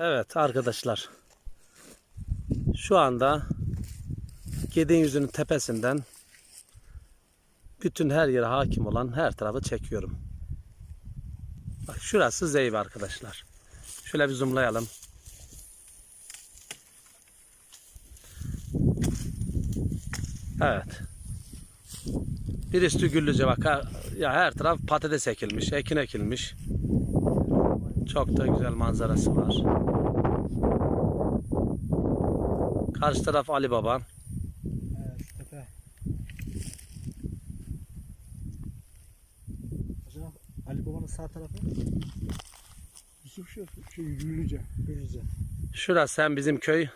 Evet arkadaşlar. Şu anda Gedin yüzünün tepesinden bütün her yere hakim olan her tarafı çekiyorum. Bak şurası zeybe arkadaşlar. Şöyle bir zoomlayalım. Evet. Bir üstü güllüce bak. Ya her taraf patates ekilmiş, ekin ekilmiş. Çok da güzel manzarası var. Karşı taraf Ali Baba. Evet, tepe. Hocam Ali Baba'nın sağ tarafı Yusuf Şef, şey Gülüce. Şurası hem bizim köy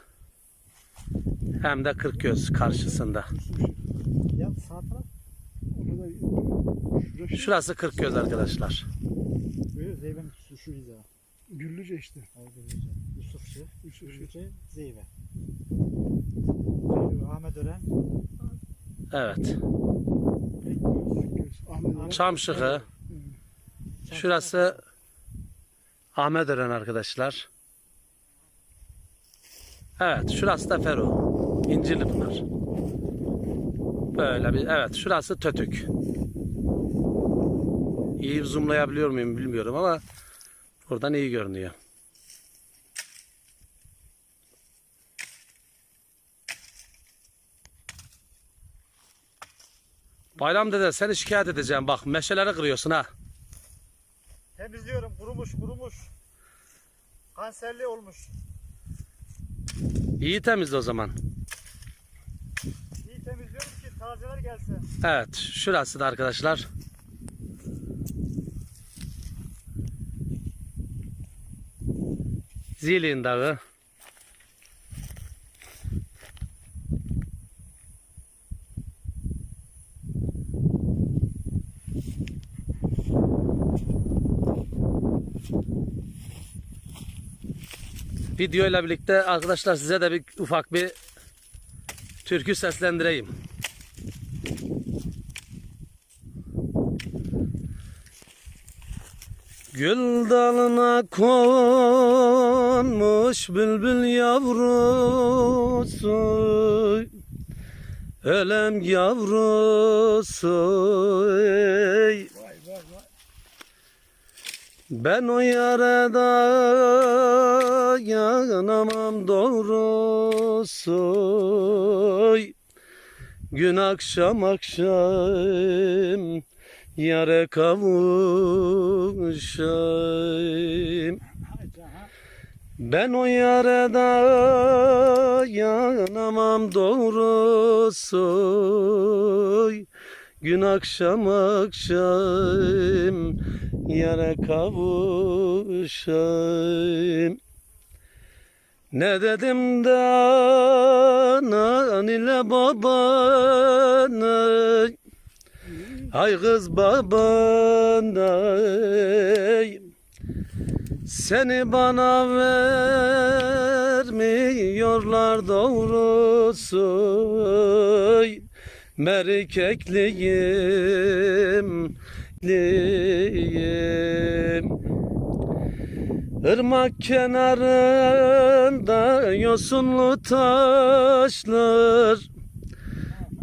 hem de Kırkgöz karşısında. Yusuf Şef. Ya sağ taraf Orada Şurası Kırkgöz arkadaşlar. böyle Zeybe'nin şu. Güllüce işte. O Gürüzce. Yusufçı. Yusuf Şef. Gürüzce, Zeybe. Ahmet Ören. Evet. Ahmet. Çamşıkı. Şurası Ahmetören arkadaşlar. Evet, şurası da Fero. İncirli Pınar. Böyle bir, evet, şurası Tötük. İyi zoomlayabiliyor muyum bilmiyorum ama buradan iyi görünüyor. Bayram dede seni şikayet edeceğim bak meşeleri kırıyorsun ha. Temizliyorum. Kurumuş kurumuş. Kanserli olmuş. İyi temizle o zaman. İyi temizliyorum ki tazeler gelsin. Evet, şurası da arkadaşlar. Zilin Dağı. Video ile birlikte arkadaşlar size de bir ufak bir türkü seslendireyim. Gül dalına konmuş bülbül yavrusu Ölem yavrusu. Ben o yarada yanamam doğrusu Gün akşam akşam yare kavuşayım. Ben o yarada yanamam doğrusu. Gün akşam akşam yara kavuşayım. Ne dedim de anan ile babana Ay kız babana Seni bana vermiyorlar doğrusu Merkekliyim liyim Irmak kenarında yosunlu taşlar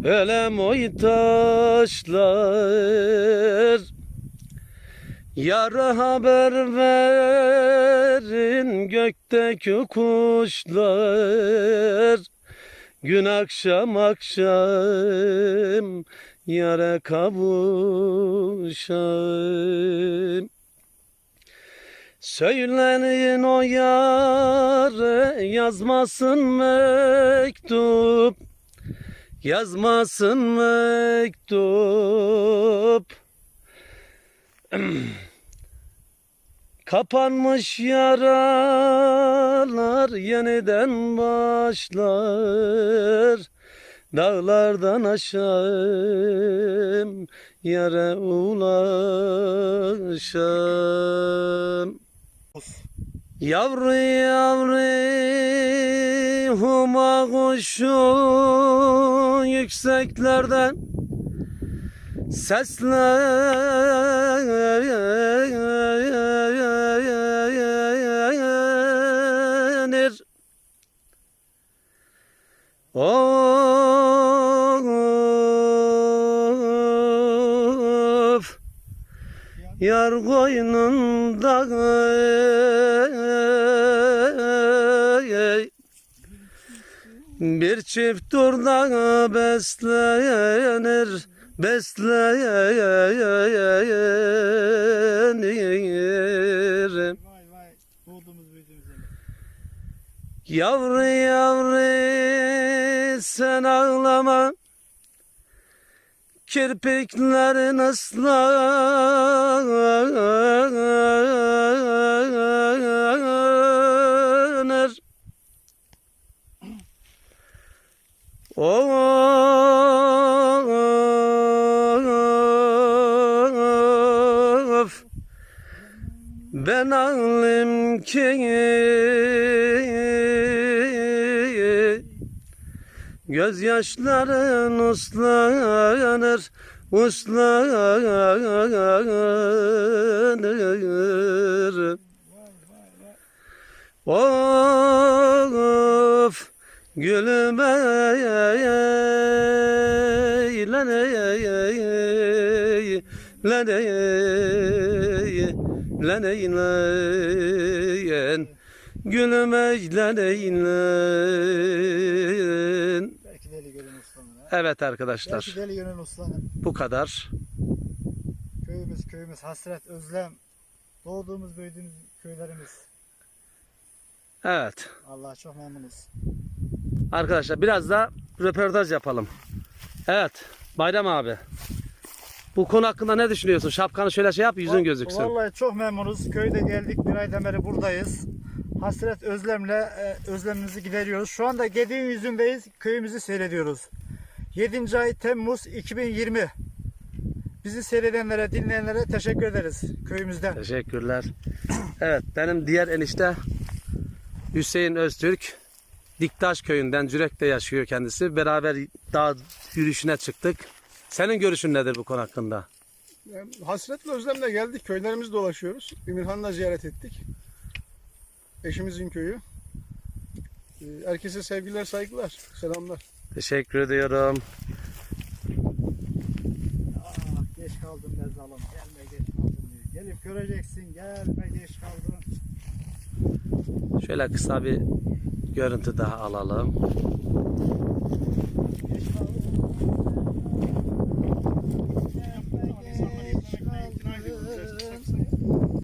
Ölem oy taşlar Yara haber verin gökteki kuşlar. Gün akşam akşam yara kavuşayım. Söyleyin o yare yazmasın mektup Yazmasın mektup. Kapanmış yaralar yeniden başlar. Dağlardan aşağım yere ulaşam Yavru yavru huma kuşu yükseklerden seslenir. Of, yar koynunda bir çift turda beslenir beslenir Vay vay. Doğduğumuz büyüdüğümüz yer. Yavru yavru sen ağlama Kirpiklerin ıslanır ben ağlayım ki Gözyaşların uslanır Uslanır. Of gülüm ey lan lan ey lan ey lan gülüm ey lan ey lan Belki deli gönül uslanır ha. Evet arkadaşlar Belki deli gönül uslanır. bu kadar. Köyümüz köyümüz hasret özlem. Doğduğumuz büyüdüğümüz köylerimiz. Evet Allah çok memnunuz. arkadaşlar biraz da röportaj yapalım. Evet Bayram abi. Bu konu hakkında ne düşünüyorsun? Şapkanı şöyle şey yap yüzün gözüksün. Vallahi çok memnunuz. Köyde geldik bir aydan beri buradayız. Hasret özlemle e, özlemimizi gideriyoruz. Şu anda Gediğin yüzündeyiz. Köyümüzü seyrediyoruz. 7. ay Temmuz 2020. Bizi seyredenlere, dinleyenlere teşekkür ederiz köyümüzden. Teşekkürler. Evet benim diğer enişte Hüseyin Öztürk. Diktaş köyünden Cürek'te yaşıyor kendisi. Beraber dağ yürüyüşüne çıktık. Senin görüşün nedir bu konu hakkında? Yani hasretle özlemle geldik. Köylerimizi dolaşıyoruz. Emirhan'la ziyaret ettik. Eşimizin köyü. Ee, Herkese sevgiler, saygılar, selamlar. Teşekkür ediyorum. Ah, geç kaldım be zalim. Gelme geç kaldım diyor. Gelip göreceksin. Gelme geç kaldım. Şöyle kısa bir görüntü daha alalım. Geç kaldım.